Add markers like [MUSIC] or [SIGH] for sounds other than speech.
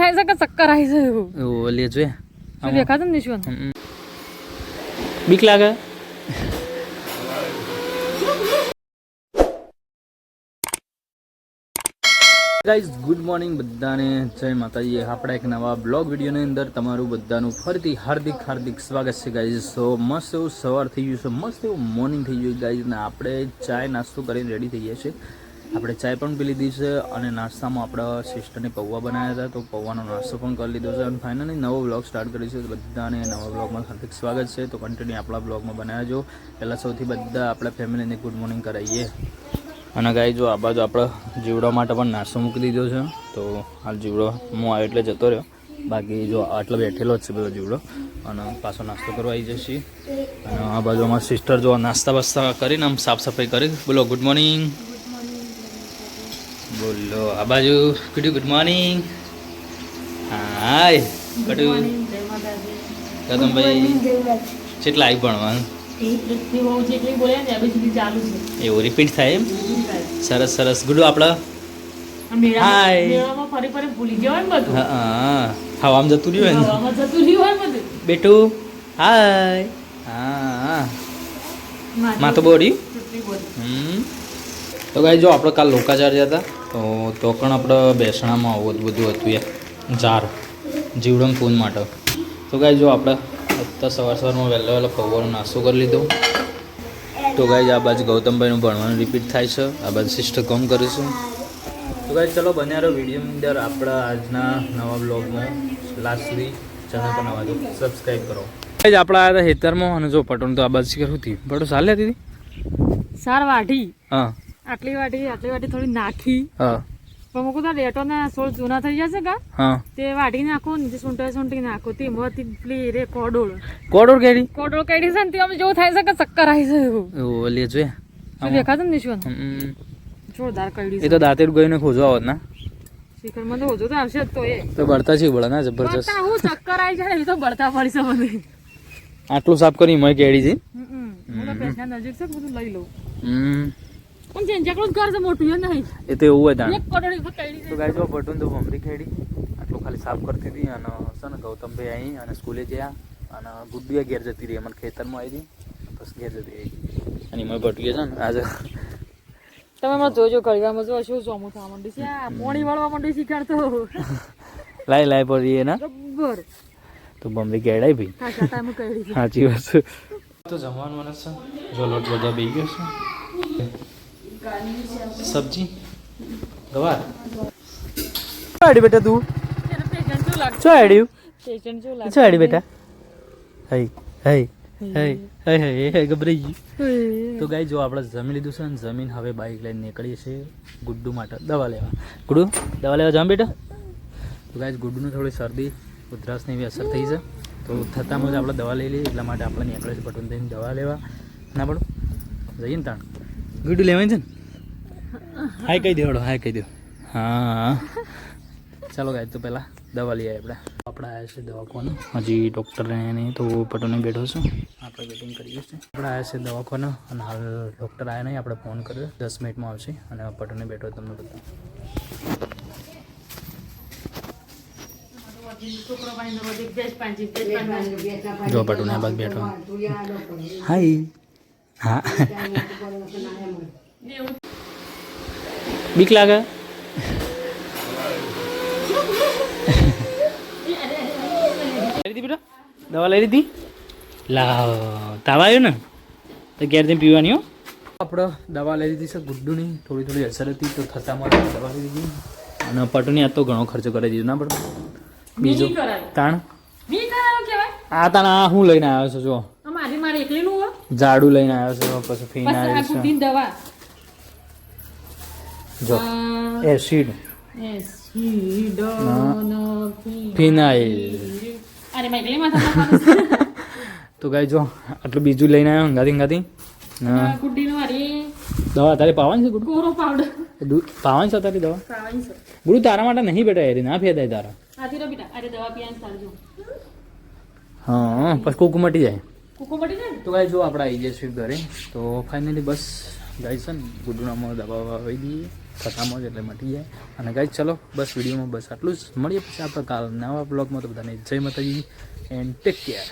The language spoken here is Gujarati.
થાય છે કે ચક્કર આવી છે એવું? એવું લે જોઈએ. શું દેખાતું ને શું બીક લાગે? ગાઈઝ ગુડ મોર્નિંગ બધાને. જય માતાજી. આપણા એક નવા બ્લોગ વિડીયોની અંદર તમારું બધાનું ફરીથી હાર્દિક હાર્દિક સ્વાગત છે ગાઈઝ સો મસ્ત એવું સવાર થઈ ગયું છે. મસ્ત એવું મોર્નિંગ થઈ ગયું ગાઈઝ ને આપણે ચાય નાસ્તો કરીને રેડી થઈ ગયા છે આપણે ચાય પણ પી લીધી છે અને નાસ્તામાં આપણા સિસ્ટરને પૌવા બનાવ્યા હતા, તો પૌવાનો નાસ્તો પણ કરી લીધો છે. અને ફાઇનલી નવો બ્લોગ સ્ટાર્ટ કરીશું તો બધાને નવા બ્લોગમાં હાર્દિક સ્વાગત છે. તો કન્ટિન્યુ આપણા બ્લોગમાં બનાવ્યા પહેલાં સૌથી બધા આપણા ફેમિલીને ગુડ મોર્નિંગ કરાવીએ અને ગાય જો આ બાજુ આપણે જીવડા માટે પણ નાસ્તો મૂકી દીધો છે. તો હાલ જીવડો હું આવ્યો એટલે જતો રહ્યો. બાકી જો આટલો બેઠેલો જ છે બધો જીવડો. અને પાછો નાસ્તો કરવા આવી જશે. અને આ બાજુ અમારા સિસ્ટર જો નાસ્તા બાસ્તા કરીને આમ સાફ સફાઈ કરી. બોલો ગુડ મોર્નિંગ બોલો આ બાજુ ગુડ ગુડ મોર્નિંગ હાય કીધું કદમભાઈ કેટલા આવી ભણવાનું એવું રિપીટ થાય એમ? સરસ સરસ. ગુડુ આપણે. હાય ને હા હા. હવામાં જતું રહ્યું ને? જતું હોય બધું? બેટું હાય હા. માથું બોડી? હમ. તો ગાઈ જો આપણે કાલ લોકાચાર હતા. તો તો પણ આપણે બેસણામાં આવું બધું હતું એ. ઝાર. જીવડમ ફૂન માટે. તો ગાય જો આપણે અત્યારે સવાર સવારમાં વહેલો વહેલો પૌવાનો નાસ્તો કરી લીધો. તો ગાય આ બાજુ ગૌતમભાઈનું ભણવાનું રિપીટ થાય છે. આ બાજુ શિષ્ટ કોમ કરીશું તો ગાય ચલો બન્યા વિડીયોની અંદર. આપણા આજના નવા બ્લોગમાં લાસ્ટ સુધી ચેનલ પર નવા જો સબસ્ક્રાઈબ કરો. ગાય આપણા આ હેતરમાં અને જો પટોણ તો આ બાજુ કરવું હતી પટો ચાલે હતી? સાર વાઢી હા. આટલી વાટી આટલી વાટી થોડી નાખી. હા. પણ મૂકું તો રેટોના સોળ જૂના થઈ જશે કા? હા. તે વાટી નાખો નીચે સુંટા સુંટી નાખો. તે મોતી પેલી રે કોડોળ. કોડોળ કેડી કોડોળ કેડી છે ને તે અમે જેવું થાય છે કે ચક્કર આવી છે એવું. ઓ લે શું દેખાતું ને નિશવન? જોરદાર કાઢી એ તો દાંતેર ગઈને ખોજો આવત ના. શિખરમાં તો ઓછું તો આવશે તો એ. તો બળતા છે બળા ના જબરજસ્ત હું ચક્કર આવી જાય એ તો બળતા પડી છે મને આટલું સાફ કરી મય કેડી છે. હું તો પેટના નજીક છે બધું લઈ લઉં. હમ. પણ જેન જેકલું ઘર છે મોટું એ નહીં. એ તો એવું હતા એક કોડોળી ઉપર તો ગાય જો બટુન તો ભમરી ખેડી. આટલું ખાલી સાફ કરતી હતી અને સન ને ગૌતમભાઈ અહીં અને સ્કૂલે ગયા અને ગુડ્ડીએ ઘેર જતી રહી. મને ખેતરમાં આવી હતી. બસ ઘેર જતી રહી. અને એમાં બટુએ છે ને. આજે તમે મને જોજો ઘડીવારમાં જો શું જોમું થવા માંડ્યું છે? આ મોણી વાળવા માંડ્યું શીખાડતો [LAUGHS] લાઈ લાઈ પડી એના. બરાબર તો બમરી ગેડાઈ ભાઈ. સાચી વાત છે. તો જમવાનું મને છે. જો લોટ બધો બી ગયો છે. સબ્જી ગવાર આડી બેટા તું? શું આડ્યું શું આડી બેટા? હઈ હઈ ગભરાઈ ગઈ. તો ગાઈ જો આપણે જમી લીધું છે ને, જમીન હવે બાઇક લઈને નીકળીએ છીએ ગુડ્ડુ માટે. દવા લેવા. ગુડ્ડુ, દવા લેવા જામ બેટા? તો ગાઈ ગુડ્ડુને થોડી શરદી, ઉધરાસની એવી અસર થઈ છે. તો થતાં જ આપણે દવા લઈ લઈએ, એટલા માટે આપણે નીકળે છે થઈને દવા લેવા. ના પડું? જઈએ ને તાણ. ગુડ્ડુ લેવાય છે ને? હાય કહી દેવડો હાય કહી દો. હા. ચાલો ગાય તો પહેલાં દવા લઈએ આપણે. આપણે આવ્યા છે દવાખાને. હજી ડૉક્ટરને નહીં તો પટોને બેઠો છું. આપણે વેટિંગ કરીએ છીએ. આપણે આવ્યા છે દવાખાને અને હાલ ડૉક્ટર આવ્યા નહીં આપણે ફોન કર્યો. દસ મિનિટમાં આવશે અને પટોને બેઠો તમને પાંચ જો પટોને બાદ બેઠો. હાય. હા. [LAUGHS] બીક લાગે? [LAUGHS] બેટા? દવા લઈ લીધી? લાવ તાવ આવ્યો ને? તો ઘેરથી પીવાની હો. આપણે દવા લઈ લીધી છે ગુડ્ડુની. થોડી થોડી અસર હતી તો થતામાં દવા લઈ લીધી. અને પટુની આ તો ઘણો ખર્ચો કરી દીધો ના પડતો બીજો તાણ? આ તાણ આ હું લઈને આવ્યો છું જો. આ મારી મારી એકલીનું હો. ઝાડુ લઈને આવ્યો છું પછી ફીન આવ્યો ગુડીની દવા. છે જો એસિડ એસિડ ફિનાઇલ અરે ભાઈ એકલી માથા [LAUGHS] તો ગાય જો આટલું બીજું લઈને આવ્યો ગાધી ગાધી દવા તારે પાવાની છે ગુડુ કોરો પાવડર. દૂધ પાવાની છે તારી દવા? પાવાની છે. ગુડુ તારા માટે નહીં બેટા એરી ના ફેદાય તારા. આથી રો બેટા અરે દવા પીવાનું સારજો હા પછી કૂક મટી જાય. કુકો મટી જાય તો ગાય જો આપણે આવી સ્વીપ ઘરે. તો ફાઇનલી બસ ગાય છે ને, ગુડુનામાં દબાવવા આવી દઈએ ખટામાં જ એટલે મટી જાય. અને ગાય ચલો, બસ વિડીયોમાં બસ આટલું જ. મળીએ પછી આપણે કાલ નવા બ્લોગમાં. તો બધાને જય માતાજી એન્ડ ટેક કેર